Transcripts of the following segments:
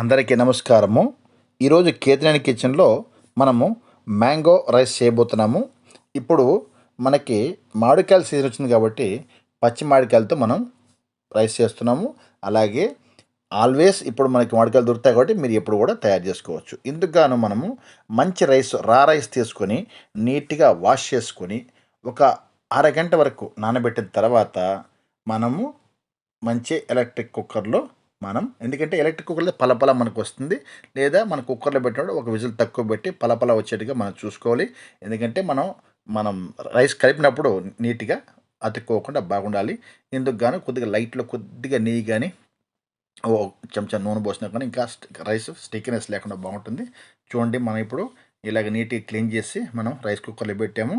అందరికీ నమస్కారము. ఈరోజు కేతినేని కిచెన్లో మనము మ్యాంగో రైస్ చేయబోతున్నాము. ఇప్పుడు మనకి మామిడికాయల సీజన్ వచ్చింది కాబట్టి పచ్చి మామిడికాయలతో మనం రైస్ చేస్తున్నాము. అలాగే ఆల్వేస్ ఇప్పుడు మనకి మామిడికాయలు దొరుకుతాయి కాబట్టి మీరు ఎప్పుడు కూడా తయారు చేసుకోవచ్చు. ఇందుకుగాను మనము మంచి రైస్ రా రైస్ తీసుకొని నీట్గా వాష్ చేసుకొని ఒక అరగంట వరకు నానబెట్టిన తర్వాత మనము మంచి ఎలక్ట్రిక్ కుక్కర్లో మనం. ఎందుకంటే ఎలక్ట్రిక్ కుక్కర్లో పలపల మనకు వస్తుంది. లేదా మన కుక్కర్లో పెట్టినప్పుడు ఒక విజిల్ తక్కువ పెట్టి పలపల వచ్చేట్టుగా మనం చూసుకోవాలి. ఎందుకంటే మనం మనం రైస్ కలిపినప్పుడు నీట్గా అతుక్కోకుండా బాగుండాలి. ఇందుకు గాను కొద్దిగా లైట్లో కొద్దిగా నెయ్యి కానీ ఓ చెంచా నూనె పోసినా కానీ ఇంకా రైస్ స్టిక్నెస్ లేకుండా బాగుంటుంది. చూడండి మనం ఇప్పుడు ఇలాగ నీట్గా క్లీన్ చేసి మనం రైస్ కుక్కర్లో పెట్టాము.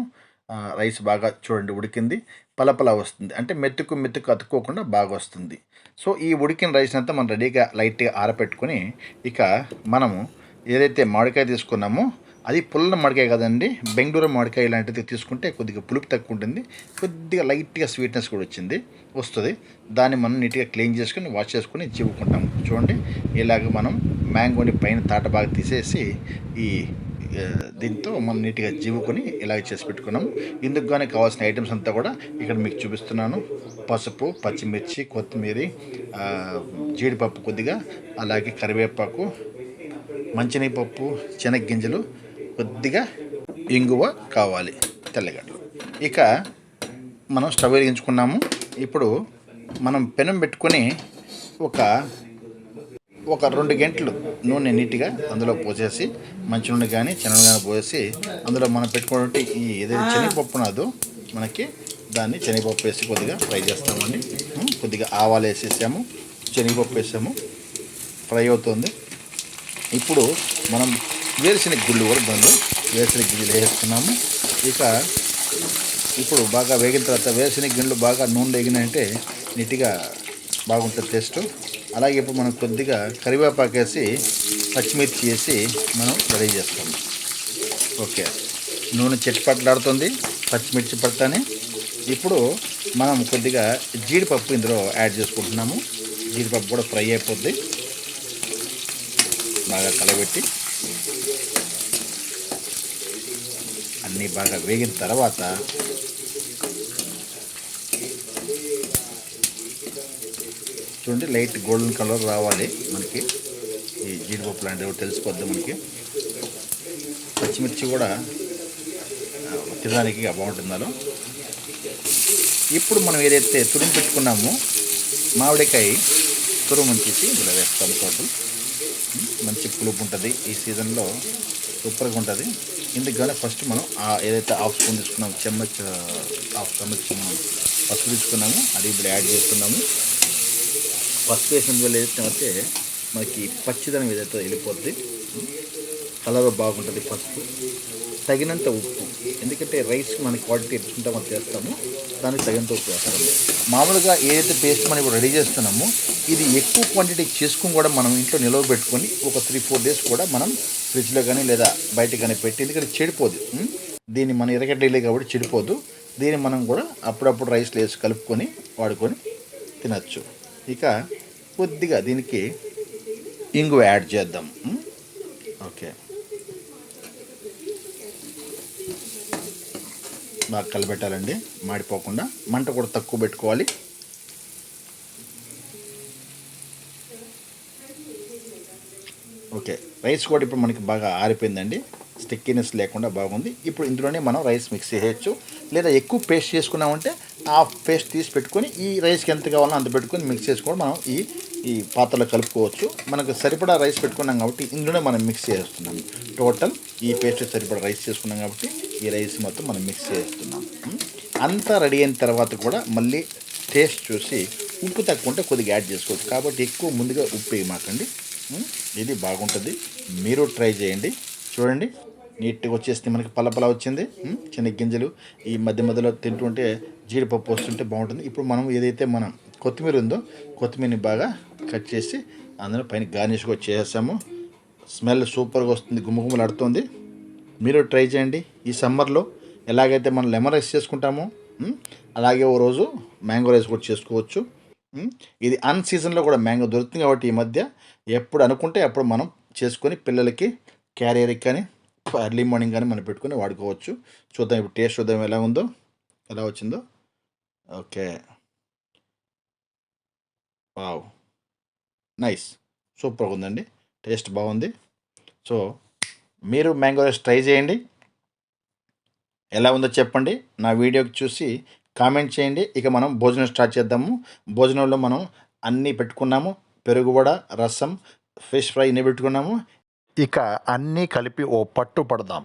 రైస్ బాగా చూడండి ఉడికింది. పలపల వస్తుంది. అంటే మెతుకు మెతుకు అతుక్కోకుండా బాగా వస్తుంది సో ఈ ఉడికిన రైస్ అంతా మనం రెడీగా లైట్గా ఆరపెట్టుకొని ఇక మనము ఏదైతే మామిడికాయ తీసుకున్నామో అది పుల్ల మామిడికాయ కదండి బెంగళూరు మామిడికాయ లాంటిది తీసుకుంటే కొద్దిగా పులుపు తక్కువ ఉంటుంది. కొద్దిగా లైట్గా స్వీట్నెస్ కూడా వచ్చింది వస్తుంది. దాన్ని మనం నీట్గా క్లీన్ చేసుకొని వాష్ చేసుకొని చివుకుంటాం. చూడండి ఇలాగ మనం మ్యాంగోని పైన తాట బాగా తీసేసి ఈ దీంతో మనం నీట్గా జీవుకొని ఇలాగ చేసి పెట్టుకున్నాం. ఇందుకు కానీ కావాల్సిన ఐటమ్స్ అంతా కూడా ఇక్కడ మీకు చూపిస్తున్నాను. పసుపు పచ్చిమిర్చి కొత్తిమీర జీడిపప్పు కొద్దిగా అలాగే కరివేపాకు మంచినీపప్పు శనగ్గింజలు కొద్దిగా ఇంగువ కావాలి తెల్లగడ్డలు. ఇక మనం స్టవ్ వెలిగించుకున్నాము. ఇప్పుడు మనం పెనం పెట్టుకొని ఒక ఒక రెండు గంటలు నూనె నీట్గా అందులో పోసేసి మంచి నూనె కానీ శనగ కానీ పోసి అందులో మనం పెట్టుకున్నట్టు ఈ ఏదైతే శనగపప్పు ఉన్నదో మనకి దాన్ని శనగపప్పు వేసి కొద్దిగా ఫ్రై చేస్తామండి. కొద్దిగా ఆవాలు వేసేసాము శనగపప్పు వేసాము ఫ్రై అవుతుంది. ఇప్పుడు మనం వేరుశనగ గుళ్ళు కూడా దానిలో వేరుశనగ గిన్నెలు వేసుకున్నాము ఇక ఇప్పుడు బాగా వేగిన తర్వాత వేరుశనగ గిన్నెలు బాగా నూనె వేగినాయంటే నీట్గా బాగుంటుంది టేస్ట్. అలాగే ఇప్పుడు మనం కొద్దిగా కరివేపాకు వేసి పచ్చిమిర్చి వేసి మనం రెడీ చేస్తాము ఓకే. నూనె చెట్టుపట్లాడుతుంది పచ్చిమిర్చి పడతానే. ఇప్పుడు మనం కొద్దిగా జీడిపప్పు ఇందులో యాడ్ చేసుకుంటున్నాము. జీడిపప్పు కూడా ఫ్రై అయిపోద్ది. బాగా కలబెట్టి అన్నీ బాగా వేగిన తర్వాత చూడండి లైట్ గోల్డెన్ కలర్ రావాలి మనకి. ఈ జీడిపప్పు లాంటివి తెలిసిపోద్ది మనకి. పచ్చిమిర్చి కూడా తినడానికి బాగుంటుంది ఇప్పుడు మనం ఏదైతే తురుము పెట్టుకున్నామో మామిడికాయ తురుము ఉంచేసి ఇలా వేస్తాం టోటల్ మంచి పులుపు ఉంటుంది. ఈ సీజన్లో సూపర్గా ఉంటుంది. ఎందుకంటే ఫస్ట్ మనం ఏదైతే హాఫ్ స్పూన్ తీసుకున్నాము చెమ్మచ్ హాఫ్ చెమ్మచ్ మనం పసుపు తీసుకున్నాము. అది ఇప్పుడు యాడ్ చేస్తున్నాము పసుపు వేసిన వల్ల ఏదైతే మనకి పచ్చిదనం ఏదైతే వెళ్ళిపోద్ది కలర్ బాగుంటుంది పసుపు. తగినంత ఉప్పు. ఎందుకంటే రైస్ మన క్వాలిటీ ఎత్తుకుంటా మనం చేస్తాము. దానికి తగినంత ఉప్పు వేస్తాము. మామూలుగా ఏదైతే పేస్ట్ మనం ఇప్పుడు రెడీ చేస్తున్నామో ఇది ఎక్కువ క్వాంటిటీ చేసుకుని కూడా మనం ఇంట్లో నిలవ పెట్టుకొని ఒక త్రీ ఫోర్ డేస్ కూడా మనం ఫ్రిడ్జ్లో కానీ లేదా బయట కానీ పెట్టి ఎందుకంటే చెడిపోదు. దీన్ని మనం ఎరగడ్డలే కాబట్టి చెడిపోదు. దీన్ని మనం కూడా అప్పుడప్పుడు రైస్లో వేసి కలుపుకొని వాడుకొని తినచ్చు. ఇక కొద్దిగా దీనికి ఇంగు యాడ్ చేద్దాం. ఓకే. బాగా కలబెట్టాలండి. మాడిపోకుండా మంట కూడా తక్కువ పెట్టుకోవాలి. ఓకే. రైస్ కూడా ఇప్పుడు మనకి బాగా ఆరిపోయిందండి. స్టిక్కీనెస్ లేకుండా బాగుంది. ఇప్పుడు ఇందులోనే మనం రైస్ మిక్స్ చేయొచ్చు. లేదా ఎక్కువ పేస్ట్ చేసుకున్నామంటే ఆ పేస్ట్ తీసి పెట్టుకొని ఈ రైస్కి ఎంత కావాలో అంత పెట్టుకొని మిక్స్ చేసుకొని మనం ఈ ఈ పాత్రలో కలుపుకోవచ్చు. మనకు సరిపడా రైస్ పెట్టుకున్నాం కాబట్టి ఇందులోనే మనం మిక్స్ చేస్తున్నాం. టోటల్ ఈ పేస్ట్ సరిపడా రైస్ చేసుకున్నాం కాబట్టి ఈ రైస్ మొత్తం మనం మిక్స్ చేస్తున్నాం. అంతా రెడీ అయిన తర్వాత కూడా మళ్ళీ టేస్ట్ చూసి ఉప్పు తక్కువ ఉంటే కొద్దిగా యాడ్ చేసుకోవచ్చు. కాబట్టి ఎక్కువ ముందుగా ఉప్పు వేయమాకండి. ఇది బాగుంటుంది. మీరు ట్రై చేయండి. చూడండి. నీట్గా వచ్చేస్తే మనకి పలపల వచ్చింది. చిన్న గింజలు ఈ మధ్య మధ్యలో తింటుంటే జీడిపప్పు వస్తుంటే బాగుంటుంది. ఇప్పుడు మనం ఏదైతే మనం కొత్తిమీర ఉందో కొత్తిమీరని బాగా కట్ చేసి అందులో పైన గార్నిష్ కూడా చేసేసాము. స్మెల్ సూపర్గా వస్తుంది. గుమ్మగుమ్మలాడుతుంది మీరు ట్రై చేయండి. ఈ సమ్మర్లో ఎలాగైతే మనం లెమన్ రైస్ చేసుకుంటామో అలాగే ఓ రోజు మ్యాంగో రైస్ కూడా చేసుకోవచ్చు. ఇది అన్ సీజన్లో కూడా మ్యాంగో దొరుకుతుంది కాబట్టి ఈ మధ్య ఎప్పుడు అనుకుంటే అప్పుడు మనం చేసుకొని పిల్లలకి క్యారియర్కి కానీ ఎర్లీ మార్నింగ్ కానీ మనం పెట్టుకొని వాడుకోవచ్చు. చూద్దాం ఇప్పుడు టేస్ట్ చూద్దాం ఎలా ఉందో ఎలా వచ్చిందో. ఓకే. వావ్. నైస్ సూపర్గా ఉందండి. టేస్ట్ బాగుంది. సో మీరు మ్యాంగో రైస్ ట్రై చేయండి. ఎలా ఉందో చెప్పండి. నా వీడియోకి చూసి కామెంట్ చేయండి. ఇక మనం భోజనం స్టార్ట్ చేద్దాము. భోజనంలో మనం అన్నీ పెట్టుకున్నాము. పెరుగు వడ రసం ఫిష్ ఫ్రై ఇన్ని పెట్టుకున్నాము. ఇక అన్నీ కలిపి ఓ పట్టు పడదాం